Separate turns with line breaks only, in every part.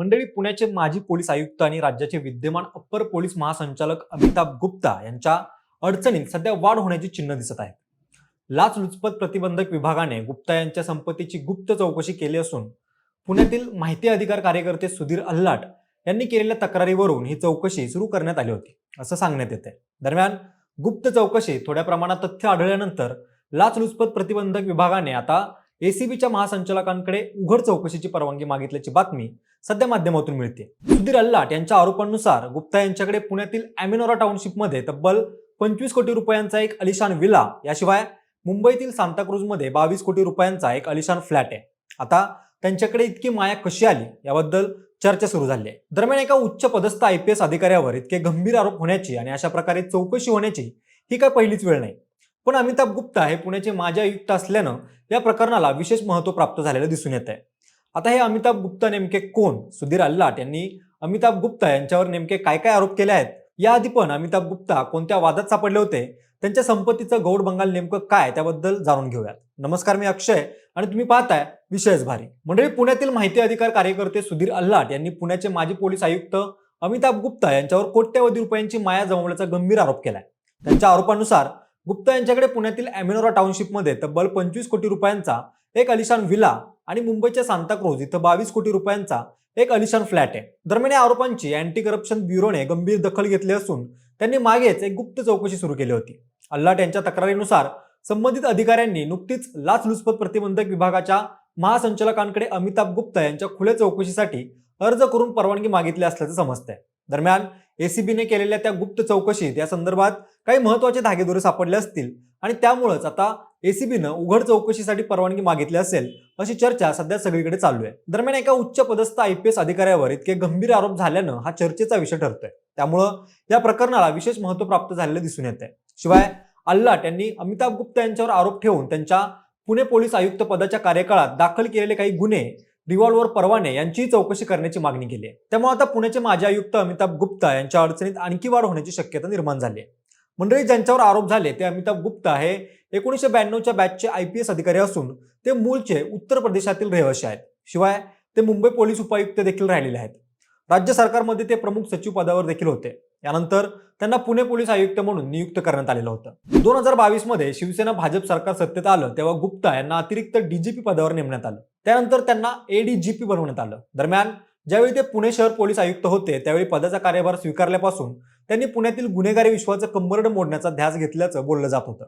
मंडळी पुण्याचे माजी पोलीस आयुक्त आणि राज्याचे विद्यमान अप्पर पोलीस महासंचालक अमिताभ गुप्ता यांच्या अडचणीत सध्या वाढ होण्याची चिन्ह दिसत आहेत. लाचलुचपत प्रतिबंधक विभागाने गुप्ता यांच्या संपत्तीची गुप्त चौकशी केली असून पुण्यातील माहिती अधिकार कार्यकर्ते सुधीर अल्लाट यांनी केलेल्या तक्रारीवरून ही चौकशी सुरू करण्यात आली होती असं सांगण्यात येते दरम्यान गुप्त चौकशी थोड्या प्रमाणात तथ्य आढळल्यानंतर लाचलुचपत प्रतिबंधक विभागाने आता एसीबीच्या महासंचालकांकडे उघड चौकशीची परवानगी मागितल्याची बातमी सध्या माध्यमातून मिळते सुधीर अल्लाट यांच्या आरोपांनुसार गुप्ता यांच्याकडे पुण्यातील अॅमिनोरा टाउनशिपमध्ये तब्बल पंचवीस कोटी रुपयांचा एक अलिशान विला याशिवाय मुंबईतील सांताक्रूजमध्ये बावीस कोटी रुपयांचा एक अलिशान फ्लॅट आहे. आता त्यांच्याकडे इतकी माया कशी आली याबद्दल चर्चा सुरू झाली आहे. दरम्यान एका उच्च पदस्थ आय पी एस अधिकाऱ्यावर इतके गंभीर आरोप होण्याची आणि अशा प्रकारे चौकशी होण्याची ही काय पहिलीच वेळ नाही. पण अमिताभ गुप्ता हे पुण्याचे माजी आयुक्त असल्यानं या प्रकरणाला विशेष महत्त्व प्राप्त झालेलं दिसून येत आहे आता हे अमिताभ गुप्ता नेमके कोण? सुधीर अल्लाट यांनी अमिताभ गुप्ता यांच्यावर नेमके काय काय आरोप केले आहेत? याआधी पण अमिताभ गुप्ता कोणत्या वादात सापडले होते? त्यांच्या संपत्तीचं गौड बंगाल नेमकं काय त्याबद्दल जाणून घेऊयात. नमस्कार मी अक्षय आणि तुम्ही पाहताय विषयच भारी. मंडळी पुण्यातील माहिती अधिकार कार्यकर्ते सुधीर अल्लाट यांनी पुण्याचे माजी पोलीस आयुक्त अमिताभ गुप्ता यांच्यावर कोट्यवधी रुपयांची माया जमवल्याचा गंभीर आरोप केलाय. त्यांच्या आरोपानुसार गुप्ता यांच्याकडे पुण्यातील अॅमिनोरा टाउनशिपमध्ये तब्बल पंचवीस कोटी रुपयांचा एक अलिशान विला आणि मुंबईच्या सांताक्रोज इथं बावीस कोटी रुपयांचा एक अलिशान फ्लॅट आहे. दरम्यान या आरोपांची अँटी करप्शन ब्युरोने गंभीर दखल घेतली असून त्यांनी मागेच एक गुप्त चौकशी सुरू केली होती. अल्लाट यांच्या तक्रारीनुसार संबंधित अधिकाऱ्यांनी नुकतीच लाचलुचपत प्रतिबंधक विभागाच्या महासंचालकांकडे अमिताभ गुप्ता यांच्या खुल्या चौकशीसाठी अर्ज करून परवानगी मागितली असल्याचं समजतंय. दरम्यान एसीबीने केलेल्या त्या गुप्त चौकशीत या संदर्भात काही महत्त्वाचे धागेदोरे सापडले असतील. आणि त्यामुळेच आता एसीबीनं उघड चौकशीसाठी परवानगी मागितली असेल अशी चर्चा सध्या सगळीकडे चालू आहे. दरम्यान एका उच्च पदस्थ आय पी एस अधिकाऱ्यावर इतके गंभीर आरोप झाल्यानं हा चर्चेचा विषय ठरतोय. त्यामुळं या प्रकरणाला विशेष महत्त्व प्राप्त झालेलं दिसून येत आहे शिवाय अल्लाट यांनी अमिताभ गुप्ता यांच्यावर आरोप ठेवून त्यांच्या पुणे पोलीस आयुक्त पदाच्या कार्यकाळात दाखल केलेले काही गुन्हे रिव्हॉल्वर परवाने यांचीही चौकशी करण्याची मागणी केली आहे. त्यामुळे आता पुण्याचे माजी आयुक्त अमिताभ गुप्ता यांच्या अडचणीत आणखी वाढ होण्याची शक्यता निर्माण झाली आहे. मंडळी ज्यांच्यावर आरोप झाले ते अमिताभ गुप्ता हे एकोणीसशे ब्याण्णवच्या बॅचचे आय पी एस अधिकारी असून ते मूळचे उत्तर प्रदेशातील रहिवासी आहेत. शिवाय ते मुंबई पोलीस उपायुक्त देखील राहिलेले आहेत. राज्य सरकारमध्ये ते प्रमुख सचिव पदावर देखील होते. यानंतर त्यांना पुणे पोलीस आयुक्त म्हणून नियुक्त करण्यात आलेलं होतं. दोन हजार बावीसमध्ये शिवसेना भाजप सरकार सत्तेत आलं तेव्हा गुप्ता यांना अतिरिक्त डीजीपी पदावर नेमण्यात आलं. त्यानंतर त्यांना एडीजीपी बनवण्यात आलं. दरम्यान ज्यावेळी ते पुणे शहर पोलीस आयुक्त होते त्यावेळी पदाचा कार्यभार स्वीकारल्यापासून त्यांनी पुण्यातील गुन्हेगारी विश्वाचं कंबरड मोडण्याचा ध्यास घेतल्याचं बोललं जात होतं.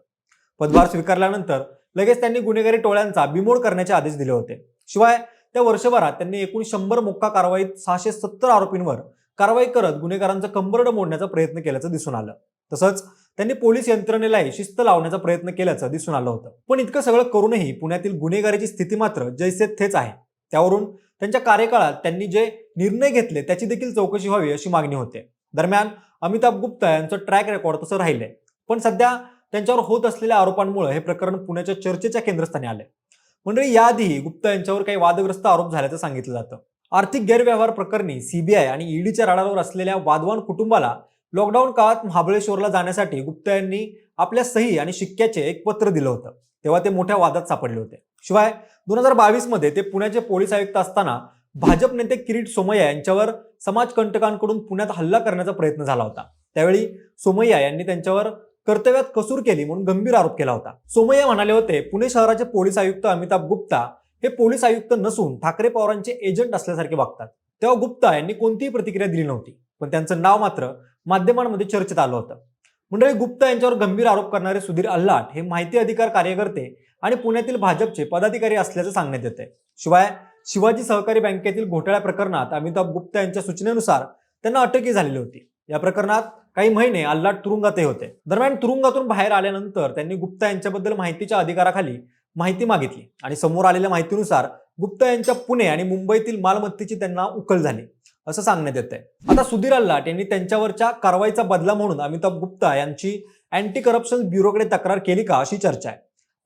पदभार स्वीकारल्यानंतर लगेच त्यांनी गुन्हेगारी टोळ्यांचा बिमोड करण्याचे आदेश दिले होते. शिवाय त्या वर्षभरात त्यांनी एकूण शंभर मोक्का कारवाईत सहाशे सत्तर आरोपींवर कारवाई करत गुन्हेगारांचं कंबरड मोडण्याचा प्रयत्न केल्याचं दिसून आलं. तसंच त्यांनी पोलीस यंत्रणेलाही शिस्त लावण्याचा प्रयत्न केल्याचं दिसून आलं होतं. पण इतकं सगळं करूनही पुण्यातील गुन्हेगारीची स्थिती मात्र जैसे थेच आहे. त्यावरून त्यांच्या कार्यकाळात त्यांनी जे निर्णय घेतले त्याची देखील चौकशी व्हावी अशी मागणी होते. दरम्यान अमिताभ गुप्ता यांचं ट्रॅक रेकॉर्ड तसं राहिलंय. पण सध्या त्यांच्यावर होत असलेल्या आरोपांमुळे हे प्रकरण पुण्याच्या चर्चेच्या केंद्रस्थानी आले मंडळी याआधीही गुप्ता यांच्यावर काही वादग्रस्त आरोप झाल्याचं सांगितलं जातं. आर्थिक गैरव्यवहार प्रकरणी सीबीआय आणि ईडीच्या राडावर असलेल्या वादवान कुटुंबाला लॉकडाऊन काळात महाबळेश्वरला जाण्यासाठी गुप्ता यांनी आपल्या सही आणि शिक्क्याचे एक पत्र दिलं होतं. तेव्हा ते मोठ्या वादात सापडले होते. शिवाय दोन हजार बावीसमध्ये ते पुण्याचे पोलीस आयुक्त असताना भाजप नेते किरीट सोमय्या यांच्यावर समाजकंटकांकडून पुण्यात हल्ला करण्याचा प्रयत्न झाला होता. त्यावेळी सोमय्या यांनी त्यांच्यावर कर्तव्यात कसूर केली म्हणून गंभीर आरोप केला होता. सोमय्या म्हणाले होते पुणे शहराचे पोलीस आयुक्त अमिताभ गुप्ता हे पोलीस आयुक्त नसून ठाकरे पवारांचे एजंट असल्यासारखे वागतात. तेव्हा गुप्ता यांनी कोणतीही प्रतिक्रिया दिली नव्हती. पण त्यांचं नाव मात्र माध्यमांमध्ये चर्चेत आलं होतं. मंडळी गुप्ता यांच्यावर गंभीर आरोप करणारे सुधीर अल्लाट हे माहिती अधिकार कार्यकर्ते आणि पुण्यातील भाजपचे पदाधिकारी असल्याचं सांगण्यात येते शिवाय शिवाजी सहकारी बँकेतील घोटाळ्या प्रकरणात अमिताभ गुप्ता यांच्या सूचनेनुसार त्यांना अटकही झालेली होती. या प्रकरणात काही महिने अल्लाट तुरुंगातही होते. दरम्यान तुरुंगातून बाहेर आल्यानंतर त्यांनी गुप्ता यांच्याबद्दल माहितीच्या अधिकाराखाली माहिती मागितली आणि समोर आलेल्या माहितीनुसार गुप्ता यांच्या पुणे आणि मुंबईतील मालमत्तेची त्यांना उकल झाली. असं सांगण्यात येत आहे आता सुधीर अल्लाट यांनी त्यांच्यावरच्या कारवाईचा बदला म्हणून अमिताभ गुप्ता यांची अँटी करप्शन ब्युरोकडे तक्रार केली का अशी चर्चा आहे.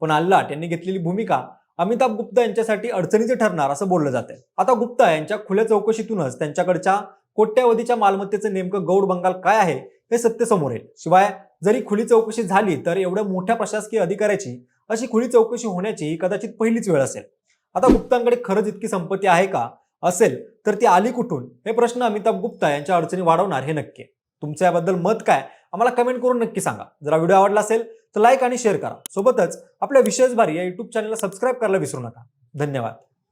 पण अल्लाट यांनी घेतलेली भूमिका अमिताभ गुप्ता यांच्यासाठी अडचणीचे ठरणार असं बोललं जाते आता गुप्ता यांच्या खुल्या चौकशीतूनच त्यांच्याकडच्या कोट्यावधीच्या मालमत्तेचं नेमकं गौड बंगाल काय आहे हे सत्य समोर येईल. शिवाय जरी खुली चौकशी झाली तर एवढ्या मोठ्या प्रशासकीय अधिकाऱ्याची अशी खुली चौकशी होण्याची कदाचित पहिलीच वेळ असेल. आता गुप्तांकडे खरंच इतकी संपत्ती आहे का? असेल तर ती आली कुठून? हे प्रश्न अमिताभ गुप्ता यांच्या अडचणी वाढवणार हे नक्की. तुमच्या तुमचं याबद्दल मत काय? आम्हाला कमेंट करून नक्की सांगा. जरा व्हिडिओ आवडला असेल तर लाईक आणि शेअर करा. सोबतच आपल्या विशेष भारी या युट्यूब चॅनलला सबस्क्राईब करायला विसरू नका. धन्यवाद.